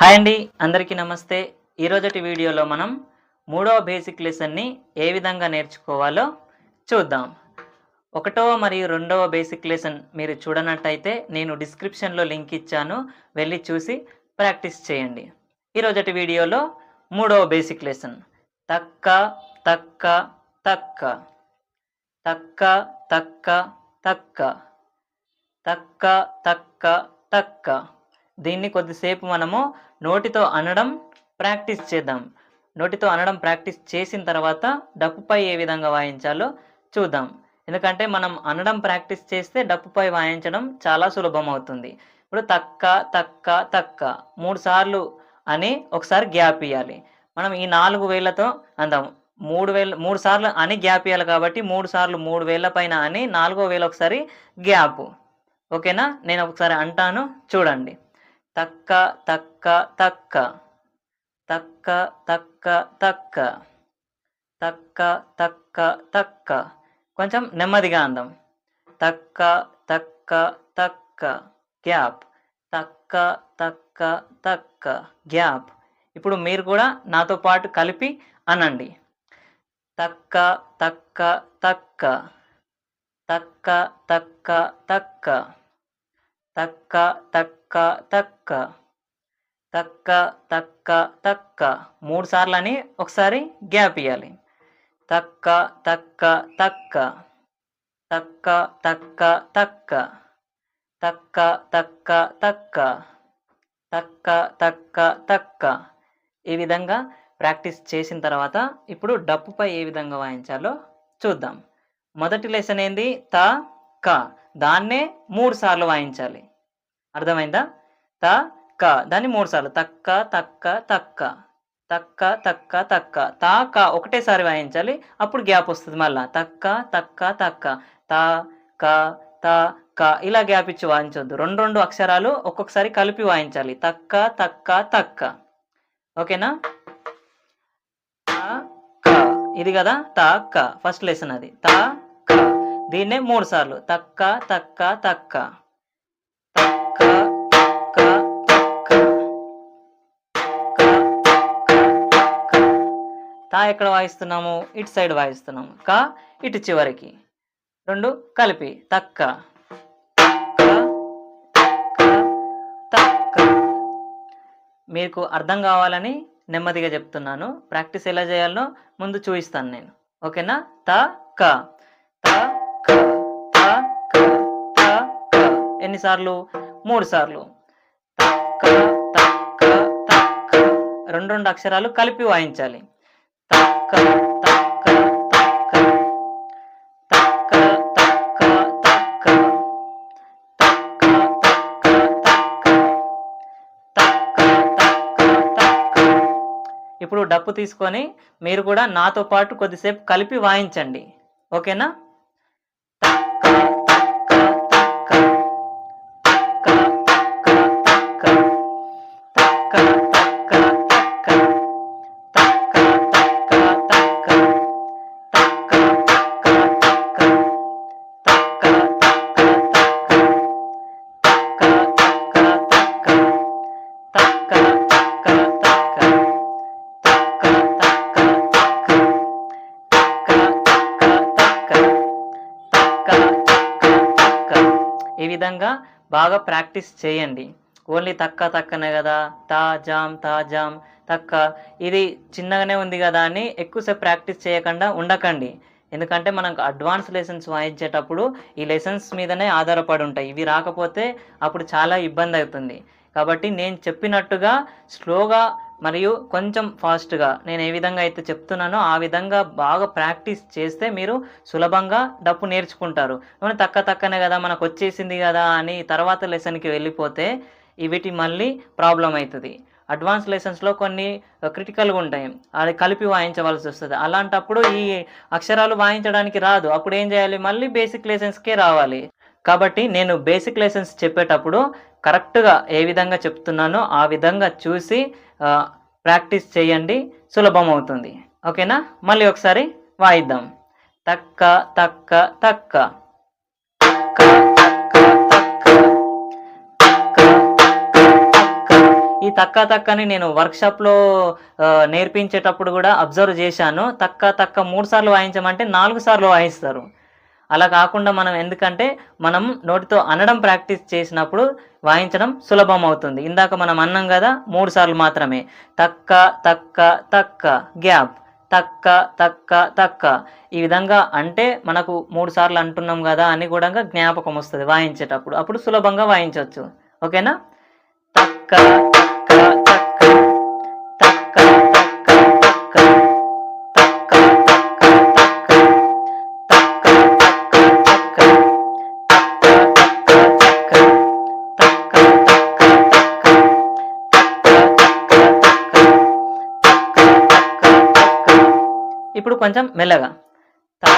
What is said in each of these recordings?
Hi అండి అందరికీ నమస్తే. ఈరోజటి వీడియోలో మనం మూడవ బేసిక్ లెసన్ని ఏ విధంగా నేర్చుకోవాలో చూద్దాం. ఒకటవ మరియు రెండవ బేసిక్ లెసన్ మీరు చూడనట్టయితే నేను డిస్క్రిప్షన్లో లింక్ ఇచ్చాను వెళ్ళి చూసి ప్రాక్టీస్ చేయండి. ఈరోజటి వీడియోలో మూడవ బేసిక్ లెసన్. తక్క తక్క తక్క. తక్క తక్క తక్క. తక్క తక్క తక్క. దీన్ని కొద్దిసేపు మనము నోటితో అనడం ప్రాక్టీస్ చేద్దాం. నోటితో అనడం ప్రాక్టీస్ చేసిన తర్వాత డప్పుపై ఏ విధంగా వాయించాలో చూద్దాం. ఎందుకంటే మనం అనడం ప్రాక్టీస్ చేస్తే డప్పుపై వాయించడం చాలా సులభం అవుతుంది. ఇప్పుడు తక్క తక్క తక్క మూడు సార్లు అని ఒకసారి గ్యాప్ ఇవ్వాలి మనం ఈ నాలుగు వేలతో అందాం. మూడు వేల మూడు సార్లు అని గ్యాప్ ఇవ్వాలి కాబట్టి మూడు సార్లు మూడు వేల పైన అని నాలుగో వేలు ఒకసారి గ్యాప్. ఓకేనా? నేను ఒకసారి అంటాను. చూడండి. తక్క తక్క తక్క. తక్క తక్క తక్క. తక్క తక్క తక్క. కొంచెం నెమ్మదిగా అందాం. తక్క తక్క తక్క. గ్యాప్. తక్క తక్క తక్క. గ్యాప్. ఇప్పుడు మీరు కూడా నాతో పాటు కలిపి అనండి. తక్క తక్క తక్క. తక్క తక్క తక్క. తక్క తక్క తక్క. తక్క తక్క తక్క. మూడు సార్లు అని ఒకసారి గ్యాప్ ఇవ్వాలి తక్క తక్క తక్క. తక్క తక్క తక్క. తక్క తక్క తక్క. తక్క తక్క తక్క. ఈ విధంగా ప్రాక్టీస్ చేసిన తర్వాత ఇప్పుడు డప్పుపై ఏ విధంగా వాయించాలో చూద్దాం. మొదటి లెసన్ ఏంది? త క. దాన్నే మూడు సార్లు వాయించాలి. అర్థమైందా? త క. దాన్ని మూడు సార్లు తక్క తక్క తక్క. తక్క తక్క తక్క. తా క. ఒకటేసారి వాయించాలి. అప్పుడు గ్యాప్ వస్తుంది మళ్ళా. తక్క తక్క తక్క. తా క త క. ఇలా గ్యాప్ ఇచ్చి వాయించొద్దు. రెండు రెండు అక్షరాలు ఒక్కొక్కసారి కలిపి వాయించాలి. తక్క తక్క తక్క. ఓకేనా? క. ఇది కదా? తక్క క. ఫస్ట్ లెసన్ అది. త క. దీన్నే మూడు సార్లు తక్క తక్క తక్క. తా ఎక్కడ వాయిస్తున్నాము? ఇటు సైడ్ వాయిస్తున్నాము. క ఇటు చివరికి. రెండు కలిపి. తక్క. తక్క, తక్క, తక్క. మీకు అర్థం కావాలని నెమ్మదిగా చెప్తున్నాను. ప్రాక్టీస్ ఎలా చేయాలనో ముందు చూపిస్తాను నేను. ఓకేనా? త క. త క త క త క. ఎన్నిసార్లు? మూడు సార్లు. తక్క తక్క తక్క రెండు రెండు అక్షరాలు కలిపి వాయించాలి. తక్క తక్క తక్క. తక్క తక్క తక్క. తక్క తక్క తక్క. తక్క తక్క తక్క. ఇప్పుడు డప్పు తీసుకొని మీరు కూడా నాతో పాటు కొద్దిసేపు కలిపి వాయించండి. ఓకేనా? విధంగా బాగా ప్రాక్టీస్ చేయండి. ఓన్లీ తక్క తక్కనే కదా? తా జామ్ తా జామ్ తక్క. ఇది చిన్నగానే ఉంది కదా అని ఎక్కువసేపు ప్రాక్టీస్ చేయకుండా ఉండకండి. ఎందుకంటే మనకు అడ్వాన్స్ లెసన్స్ వాయించేటప్పుడు ఈ లెసన్స్ మీదనే ఆధారపడి ఉంటాయి. ఇవి రాకపోతే అప్పుడు చాలా ఇబ్బంది అవుతుంది. కాబట్టి నేను చెప్పినట్టుగా స్లోగా మరియు కొంచెం ఫాస్ట్గా నేను ఏ విధంగా అయితే చెప్తున్నానో ఆ విధంగా బాగా ప్రాక్టీస్ చేస్తే మీరు సులభంగా డప్పు నేర్చుకుంటారు. మనం తక్క తక్కనే కదా మనకు వచ్చేసింది కదా అని తర్వాత లెసన్కి వెళ్ళిపోతే వీటి మళ్ళీ ప్రాబ్లం అవుతుంది అడ్వాన్స్ లెసన్స్లో కొన్ని క్రిటికల్గా ఉంటాయి. అది కలిపి వాయించవలసి వస్తుంది. అలాంటప్పుడు ఈ అక్షరాలు వాయించడానికి రాదు. అప్పుడు ఏం చేయాలి? మళ్ళీ బేసిక్ లెసన్స్కే రావాలి. కాబట్టి నేను బేసిక్ లెసన్స్ చెప్పేటప్పుడు కరెక్ట్గా ఏ విధంగా చెప్తున్నానో ఆ విధంగా చూసి ప్రాక్టీస్ చేయండి. సులభం అవుతుంది ఓకేనా? మళ్ళీ ఒకసారి వాయిద్దాం. తక్క తక్క తక్క. ఈ తక్క తక్కని నేను వర్క్షాప్లో నేర్పించేటప్పుడు కూడా అబ్జర్వ్ చేశాను. తక్క తక్క మూడు సార్లు వాయించమంటే నాలుగు సార్లు వాయిస్తారు. అలా కాకుండా మనం ఎందుకంటే మనం నోటితో అనడం ప్రాక్టీస్ చేసినప్పుడు వాయించడం సులభం అవుతుంది. ఇందాక మనం అన్నాం కదా మూడు సార్లు మాత్రమే. తక్క తక్క తక్క గ్యాప్. తక్క తక్క తక్క. ఈ విధంగా అంటే మనకు మూడు సార్లు అంటున్నాం కదా అని కూడా జ్ఞాపకం వస్తుంది వాయించేటప్పుడు. అప్పుడు సులభంగా వాయించవచ్చు. ఓకేనా? తక్క తక్క కొంచెం మెల్లగా. తా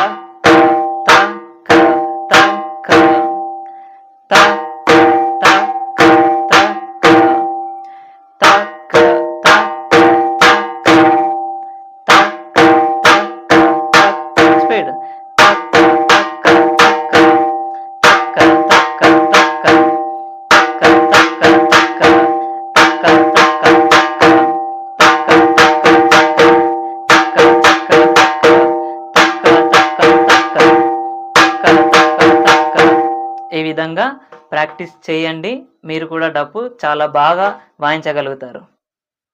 విధంగా ప్రాక్టీస్ చేయండి. మీరు కూడా డప్పు చాలా బాగా వాయించగలుగుతారు.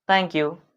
Thank you.